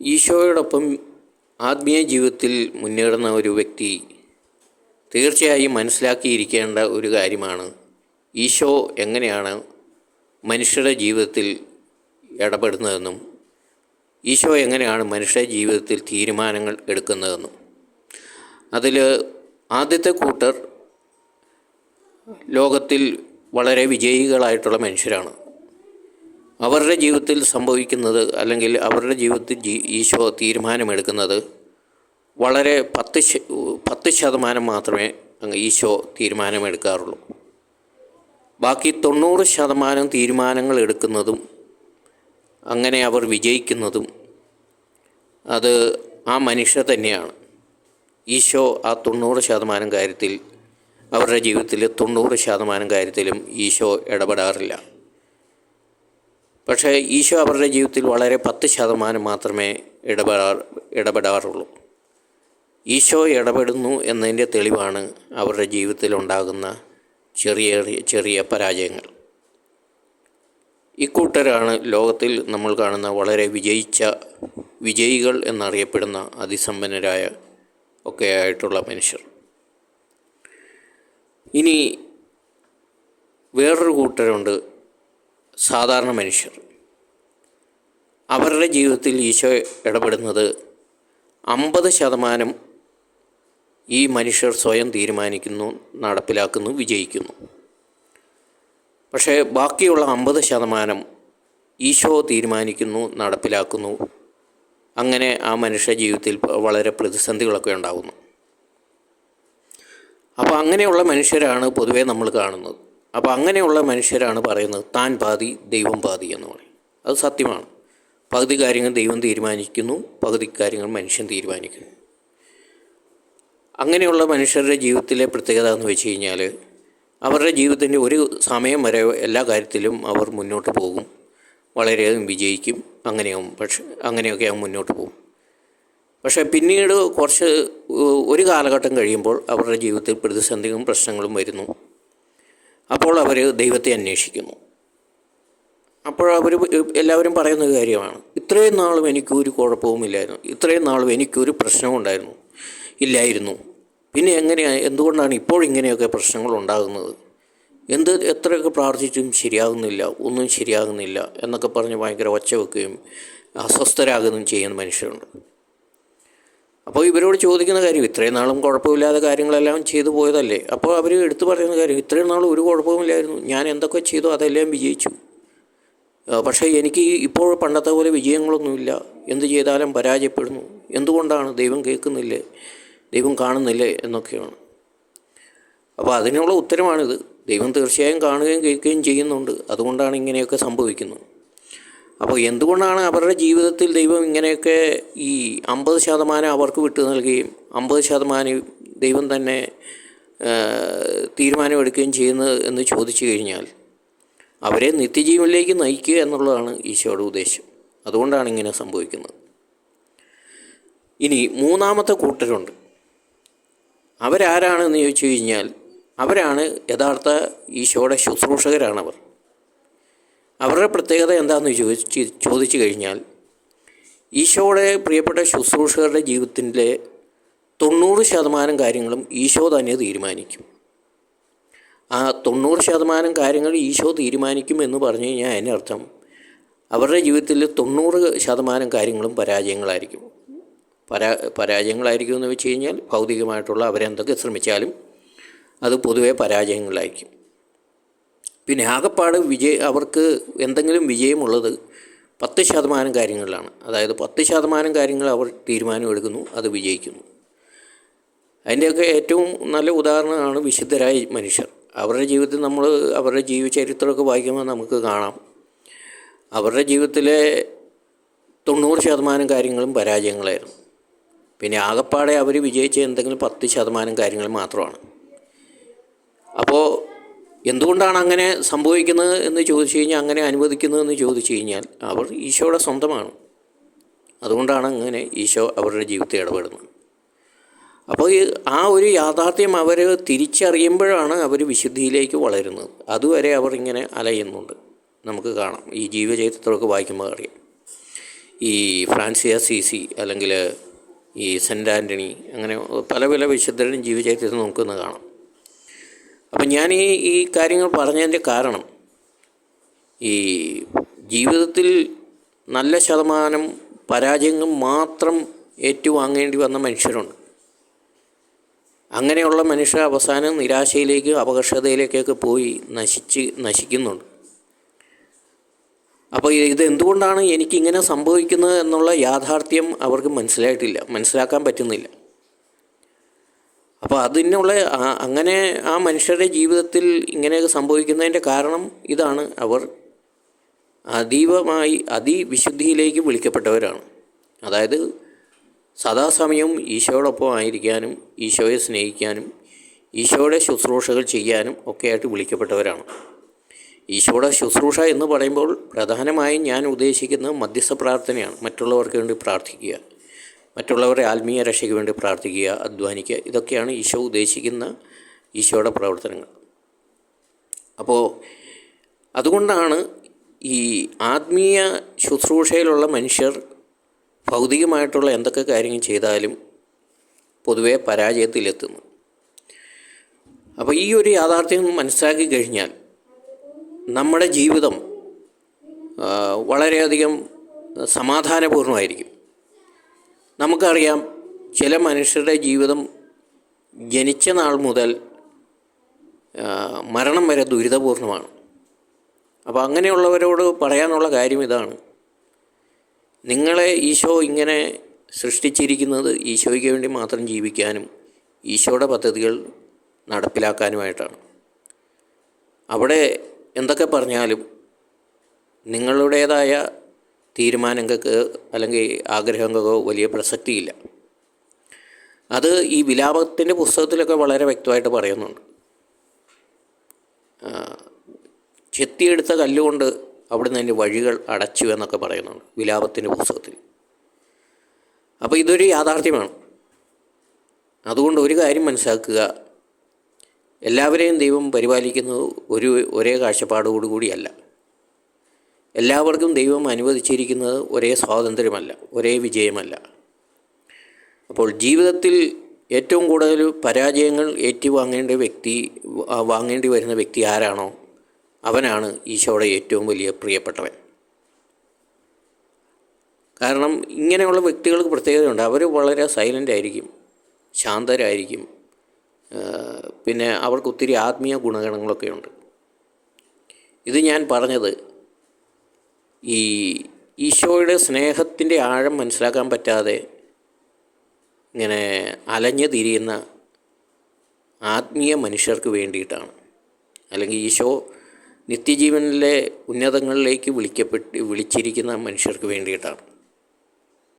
ഈശോയോടൊപ്പം ആത്മീയ ജീവിതത്തിൽ മുന്നേറുന്ന ഒരു വ്യക്തി തീർച്ചയായും മനസ്സിലാക്കിയിരിക്കേണ്ട ഒരു കാര്യമാണ് ഈശോ എങ്ങനെയാണ് മനുഷ്യരുടെ ജീവിതത്തിൽ ഇടപെടുന്നതെന്നും ഈശോ എങ്ങനെയാണ് മനുഷ്യ ജീവിതത്തിൽ തീരുമാനങ്ങൾ എടുക്കുന്നതെന്നും. അതിൽ ആദ്യത്തെ കൂട്ടർ ലോകത്തിൽ വളരെ വിജയികളായിട്ടുള്ള മനുഷ്യരാണ്. അവരുടെ ജീവിതത്തിൽ സംഭവിക്കുന്നത് അല്ലെങ്കിൽ അവരുടെ ജീവിതത്തിൽ ജീ- ഈശോ തീരുമാനമെടുക്കുന്നത് വളരെ പത്ത് പത്ത് ശതമാനം മാത്രമേ അങ്ങ് ഈശോ തീരുമാനമെടുക്കാറുള്ളൂ. ബാക്കി തൊണ്ണൂറ് ശതമാനം തീരുമാനങ്ങൾ എടുക്കുന്നതും അങ്ങനെ അവർ വിജയിക്കുന്നതും അത് ആ മനുഷ്യർ തന്നെയാണ്. ഈശോ ആ തൊണ്ണൂറ് ശതമാനം കാര്യത്തിൽ അവരുടെ ജീവിതത്തിൽ തൊണ്ണൂറ് ശതമാനം കാര്യത്തിലും ഈശോ ഇടപെടാറില്ല. പക്ഷേ ഈശോ അവരുടെ ജീവിതത്തിൽ വളരെ പത്ത് ശതമാനം മാത്രമേ ഇടപെടാ ഇടപെടാറുള്ളൂ. ഈശോ ഇടപെടുന്നു എന്നതിന്റെ തെളിവാണ് അവരുടെ ജീവിതത്തിൽ ഉണ്ടാകുന്ന ചെറിയ ചെറിയ പരാജയങ്ങൾ. ഇക്കൂട്ടരാണ് ലോകത്തിൽ നമ്മൾ കാണുന്ന വളരെ വിജയിച്ച വിജയികൾ എന്നറിയപ്പെടുന്ന അതിസമ്പന്നരായ ഒക്കെ ആയിട്ടുള്ള മനുഷ്യർ. ഇനി വേറൊരു കൂട്ടരുണ്ട്. സാധാരണ മനുഷ്യർ. അവരുടെ ജീവിതത്തിൽ ഈശോ ഇടപെടുന്നത് അമ്പത് ശതമാനം ഈ മനുഷ്യർ സ്വയം തീരുമാനിക്കുന്നു നടപ്പിലാക്കുന്നു വിജയിക്കുന്നു. പക്ഷേ ബാക്കിയുള്ള അമ്പത് ശതമാനം ഈശോ തീരുമാനിക്കുന്നു നടപ്പിലാക്കുന്നു. അങ്ങനെ ആ മനുഷ്യ ജീവിതത്തിൽ വളരെ പ്രതിസന്ധികളൊക്കെ ഉണ്ടാകുന്നു. അപ്പോൾ അങ്ങനെയുള്ള മനുഷ്യരാണ് പൊതുവേ നമ്മൾ കാണുന്നത്. അപ്പോൾ അങ്ങനെയുള്ള മനുഷ്യരാണ് പറയുന്നത് താൻ പാതി ദൈവം പാതി എന്ന് പറയും. അത് സത്യമാണ്. പകുതി കാര്യങ്ങൾ ദൈവം തീരുമാനിക്കുന്നു പകുതി കാര്യങ്ങൾ മനുഷ്യൻ തീരുമാനിക്കുന്നു. അങ്ങനെയുള്ള മനുഷ്യരുടെ ജീവിതത്തിലെ പ്രത്യേകത എന്ന് വെച്ച് കഴിഞ്ഞാൽ അവരുടെ ജീവിതത്തിന്റെ ഒരു സമയം വരെ എല്ലാ കാര്യത്തിലും അവർ മുന്നോട്ട് പോകും. വളരെയധികം വിജയിക്കും. അങ്ങനെയാവും. പക്ഷെ അങ്ങനെയൊക്കെ ആവും മുന്നോട്ട് പോകും. പക്ഷേ പിന്നീട് കുറച്ച് ഒരു കാലഘട്ടം കഴിയുമ്പോൾ അവരുടെ ജീവിതത്തിൽ പ്രതിസന്ധികളും പ്രശ്നങ്ങളും വരുന്നു. അപ്പോൾ അവർ ദൈവത്തെ അന്വേഷിക്കുന്നു. അപ്പോൾ അവർ എല്ലാവരും പറയുന്ന കാര്യമാണ്. ഇത്രയും നാളും എനിക്കൊരു കുഴപ്പവുമില്ലായിരുന്നു ഇത്രയും നാളും എനിക്കൊരു പ്രശ്നവും ഉണ്ടായിരുന്നു. ഇല്ലായിരുന്നു. പിന്നെ എങ്ങനെയാണ് എന്തുകൊണ്ടാണ് ഇപ്പോൾ ഇങ്ങനെയൊക്കെ പ്രശ്നങ്ങൾ ഉണ്ടാകുന്നത്? എന്ത് എത്രയൊക്കെ പ്രാർത്ഥിച്ചും ശരിയാകുന്നില്ല ഒന്നും ശരിയാകുന്നില്ല എന്നൊക്കെ പറഞ്ഞ് ഭയങ്കര ഒച്ച വെക്കുകയും അസ്വസ്ഥരാകുകയും ചെയ്യുന്ന മനുഷ്യരുണ്ട്. അപ്പോൾ ഇവരോട് ചോദിക്കുന്ന കാര്യം ഇത്രയും നാളും കുഴപ്പമില്ലാതെ കാര്യങ്ങളെല്ലാം ചെയ്തു പോയതല്ലേ? അപ്പോൾ അവർ എടുത്തു പറയുന്ന കാര്യം ഇത്രയും നാളും ഒരു കുഴപ്പമില്ലായിരുന്നു ഞാൻ എന്തൊക്കെ ചെയ്തു അതെല്ലാം വിജയിച്ചു. പക്ഷേ എനിക്ക് ഇപ്പോൾ പണ്ടത്തെ പോലെ വിജയങ്ങളൊന്നുമില്ല. എന്ത് ചെയ്താലും പരാജയപ്പെടുന്നു. എന്തുകൊണ്ടാണ് ദൈവം കേൾക്കുന്നില്ലേ? ദൈവം കാണുന്നില്ലേ എന്നൊക്കെയാണ്. അപ്പോൾ അതിനുള്ള ഉത്തരമാണിത്. ദൈവം തീർച്ചയായും കാണുകയും കേൾക്കുകയും ചെയ്യുന്നുണ്ട്. അതുകൊണ്ടാണ് ഇങ്ങനെയൊക്കെ സംഭവിക്കുന്നത്. അപ്പോൾ എന്തുകൊണ്ടാണ് അവരുടെ ജീവിതത്തിൽ ദൈവം ഇങ്ങനെയൊക്കെ ഈ അമ്പത് ശതമാനം അവർക്ക് വിട്ടു നൽകുകയും അമ്പത് ശതമാനം ദൈവം തന്നെ തീരുമാനമെടുക്കുകയും ചെയ്യുന്നത് എന്ന് ചോദിച്ചു കഴിഞ്ഞാൽ അവരെ നിത്യജീവനിലേക്ക് നയിക്കുക എന്നുള്ളതാണ് ഈശോയുടെ ഉദ്ദേശം. അതുകൊണ്ടാണ് ഇങ്ങനെ സംഭവിക്കുന്നത്. ഇനി മൂന്നാമത്തെ കൂട്ടരുണ്ട്. അവരാരാണെന്ന് ചോദിച്ചു കഴിഞ്ഞാൽ അവരാണ് യഥാർത്ഥ ഈശോയുടെ ശുശ്രൂഷകരാണവർ. അവരുടെ പ്രത്യേകത എന്താണെന്ന് ചോദിച്ച് ചോദിച്ചു കഴിഞ്ഞാൽ ഈശോയുടെ പ്രിയപ്പെട്ട ശുശ്രൂഷകരുടെ ജീവിതത്തിന്റെ തൊണ്ണൂറ് ശതമാനം കാര്യങ്ങളും ഈശോ തന്നെ തീരുമാനിക്കും. ആ തൊണ്ണൂറ് ശതമാനം കാര്യങ്ങൾ ഈശോ തീരുമാനിക്കും എന്ന് പറഞ്ഞു കഴിഞ്ഞാൽ അതിനർത്ഥം അവരുടെ ജീവിതത്തിൽ തൊണ്ണൂറ് ശതമാനം കാര്യങ്ങളും പരാജയങ്ങളായിരിക്കും. പരാ പരാജയങ്ങളായിരിക്കും എന്ന് വെച്ച് കഴിഞ്ഞാൽ ഭൗതികമായിട്ടുള്ള അവരെന്തൊക്കെ ശ്രമിച്ചാലും അത് പൊതുവേ പരാജയങ്ങളായിരിക്കും. പിന്നെ ആകെപ്പാട് വിജയ അവർക്ക് എന്തെങ്കിലും വിജയമുള്ളത് പത്ത് ശതമാനം കാര്യങ്ങളിലാണ്. അതായത് പത്ത് ശതമാനം കാര്യങ്ങൾ അവർ തീരുമാനമെടുക്കുന്നു അത് വിജയിക്കുന്നു. അതിന്റെയൊക്കെ ഏറ്റവും നല്ല ഉദാഹരണമാണ് വിശുദ്ധരായ മനുഷ്യർ. അവരുടെ ജീവിതത്തിൽ നമ്മൾ അവരുടെ ജീവചരിത്രമൊക്കെ വായിക്കുമ്പോൾ നമുക്ക് കാണാം. അവരുടെ ജീവിതത്തിലെ തൊണ്ണൂറ് ശതമാനം കാര്യങ്ങളും പരാജയങ്ങളായിരുന്നു. പിന്നെ ആകെപ്പാടെ അവർ വിജയിച്ച എന്തെങ്കിലും പത്ത് ശതമാനം കാര്യങ്ങൾ മാത്രമാണ്. അപ്പോൾ എന്തുകൊണ്ടാണ് അങ്ങനെ സംഭവിക്കുന്നത് എന്ന് ചോദിച്ചു കഴിഞ്ഞാൽ അങ്ങനെ അനുവദിക്കുന്നതെന്ന് ചോദിച്ചു കഴിഞ്ഞാൽ അവർ ഈശോയുടെ സ്വന്തമാണ്. അതുകൊണ്ടാണ് അങ്ങനെ ഈശോ അവരുടെ ജീവിതത്തെ ഇടപെടുന്നത്. അപ്പോൾ ആ ഒരു യാഥാർത്ഥ്യം അവർ തിരിച്ചറിയുമ്പോഴാണ് അവർ വിശുദ്ധിയിലേക്ക് വളരുന്നത്. അതുവരെ അവർ ഇങ്ങനെ അലയുന്നുണ്ട്. നമുക്ക് കാണാം. ഈ ജീവചരിത്രമൊക്കെ വായിക്കുമ്പോൾ അറിയാം. ഈ ഫ്രാൻസിയ സി സി അല്ലെങ്കിൽ ഈ സെന്റ് ആന്റണി അങ്ങനെ പല പല വിശുദ്ധരും ജീവചരിത്രത്തിൽ നോക്കുന്നത് കാണാം. അപ്പം ഞാൻ ഈ ഈ കാര്യങ്ങൾ പറഞ്ഞതിന്റെ കാരണം ഈ ജീവിതത്തിൽ നല്ല ശതമാനം പരാജയങ്ങൾ മാത്രം ഏറ്റുവാങ്ങേണ്ടി വന്ന മനുഷ്യരുണ്ട്. അങ്ങനെയുള്ള മനുഷ്യർ അവസാനം നിരാശയിലേക്ക് അപകർഷതയിലേക്കൊക്കെ പോയി നശിച്ച് നശിക്കുന്നുണ്ട്. അപ്പോൾ ഇത് എന്തുകൊണ്ടാണ് എനിക്കിങ്ങനെ സംഭവിക്കുന്നത് എന്നുള്ള യാഥാർത്ഥ്യം അവർക്ക് മനസ്സിലായിട്ടില്ല മനസ്സിലാക്കാൻ പറ്റുന്നില്ല. അപ്പോൾ അതിനുള്ള അങ്ങനെ ആ മനുഷ്യരുടെ ജീവിതത്തിൽ ഇങ്ങനെയൊക്കെ സംഭവിക്കുന്നതിന്റെ കാരണം ഇതാണ്. അവർ അതീവമായി അതിവിശുദ്ധിയിലേക്ക് വിളിക്കപ്പെട്ടവരാണ്. അതായത് സദാസമയവും ഈശോയോടൊപ്പം ആയിരിക്കാനും ഈശോയെ സ്നേഹിക്കാനും ഈശോയുടെ ശുശ്രൂഷകൾ ചെയ്യാനും ഒക്കെയായിട്ട് വിളിക്കപ്പെട്ടവരാണ്. ഈശോയുടെ ശുശ്രൂഷ എന്ന് പറയുമ്പോൾ പ്രധാനമായും ഞാൻ ഉദ്ദേശിക്കുന്നത് മധ്യസ്ഥ പ്രാർത്ഥനയാണ്. മറ്റുള്ളവർക്ക് വേണ്ടി പ്രാർത്ഥിക്കുക. മറ്റുള്ളവരുടെ ആത്മീയ രക്ഷയ്ക്ക് വേണ്ടി പ്രാർത്ഥിക്കുക അധ്വാനിക്കുക ഇതൊക്കെയാണ് ഈശോ ഉദ്ദേശിക്കുന്ന ഈശോയുടെ പ്രവർത്തനങ്ങൾ. അപ്പോൾ അതുകൊണ്ടാണ് ഈ ആത്മീയ ശുശ്രൂഷയിലുള്ള മനുഷ്യർ ഭൗതികമായിട്ടുള്ള എന്തൊക്കെ കാര്യങ്ങൾ ചെയ്താലും പൊതുവെ പരാജയത്തിലെത്തുന്നു. അപ്പോൾ ഈ ഒരു യാഥാർത്ഥ്യം മനസ്സിലാക്കി കഴിഞ്ഞാൽ നമ്മുടെ ജീവിതം വളരെയധികം സമാധാനപൂർണമായിരിക്കും നമുക്കറിയാം ചില മനുഷ്യരുടെ ജീവിതം ജനിച്ച നാൾ മുതൽ മരണം വരെ ദുരിതപൂർണമാണ് അപ്പോൾ അങ്ങനെയുള്ളവരോട് പറയാനുള്ള കാര്യം ഇതാണ്. നിങ്ങളെ ഈശോ ഇങ്ങനെ സൃഷ്ടിച്ചിരിക്കുന്നത് ഈശോയ്ക്ക് വേണ്ടി മാത്രം ജീവിക്കാനും ഈശോയുടെ പദ്ധതികൾ നടപ്പിലാക്കാനുമായിട്ടാണ്. അവിടെ എന്തൊക്കെ പറഞ്ഞാലും നിങ്ങളുടേതായ തീരുമാനങ്ങൾക്ക് അല്ലെങ്കിൽ ആഗ്രഹങ്ങൾക്കോ വലിയ പ്രസക്തിയില്ല. അത് ഈ വിലാപത്തിന്റെ പുസ്തകത്തിലൊക്കെ വളരെ വ്യക്തമായിട്ട് പറയുന്നുണ്ട്. ചെത്തിയെടുത്ത കല്ലുകൊണ്ട് അവിടുന്ന് അതിന്റെ വഴികൾ അടച്ചു എന്നൊക്കെ പറയുന്നുണ്ട് വിലാപത്തിന്റെ പുസ്തകത്തിൽ. അപ്പോൾ ഇതൊരു യാഥാർത്ഥ്യമാണ്. അതുകൊണ്ട് ഒരു കാര്യം മനസ്സിലാക്കുക എല്ലാവരെയും ദൈവം പരിപാലിക്കുന്നത് ഒരു ഒരേ കാഴ്ചപ്പാടോടുകൂടിയല്ല. എല്ലാവർക്കും ദൈവം അനുവദിച്ചിരിക്കുന്നത് ഒരേ സ്വാതന്ത്ര്യമല്ല ഒരേ വിജയമല്ല. അപ്പോൾ ജീവിതത്തിൽ ഏറ്റവും കൂടുതൽ പരാജയങ്ങൾ ഏറ്റുവാങ്ങേണ്ട വ്യക്തി വാങ്ങേണ്ടി വരുന്ന വ്യക്തി ആരാണോ അവനാണ് ഈശോയുടെ ഏറ്റവും വലിയ പ്രിയപ്പെട്ടവൻ. കാരണം ഇങ്ങനെയുള്ള വ്യക്തികൾക്ക് പ്രത്യേകതയുണ്ട്. അവർ വളരെ സൈലന്റ് ആയിരിക്കും ശാന്തരായിരിക്കും. പിന്നെ അവർക്ക് ഒത്തിരി ആത്മീയ ഗുണഗണങ്ങളൊക്കെ ഉണ്ട് ഇത് ഞാൻ പറഞ്ഞത് ഈ ഈശോയുടെ സ്നേഹത്തിന്റെ ആഴം മനസ്സിലാക്കാൻ പറ്റാതെ ഇങ്ങനെ അലഞ്ഞു തിരിയുന്ന ആത്മീയ മനുഷ്യർക്ക് വേണ്ടിയിട്ടാണ്. അല്ലെങ്കിൽ ഈശോ നിത്യജീവനിലെ ഉന്നതങ്ങളിലേക്ക് വിളിക്കപ്പെട്ട് വിളിച്ചിരിക്കുന്ന മനുഷ്യർക്ക് വേണ്ടിയിട്ടാണ്.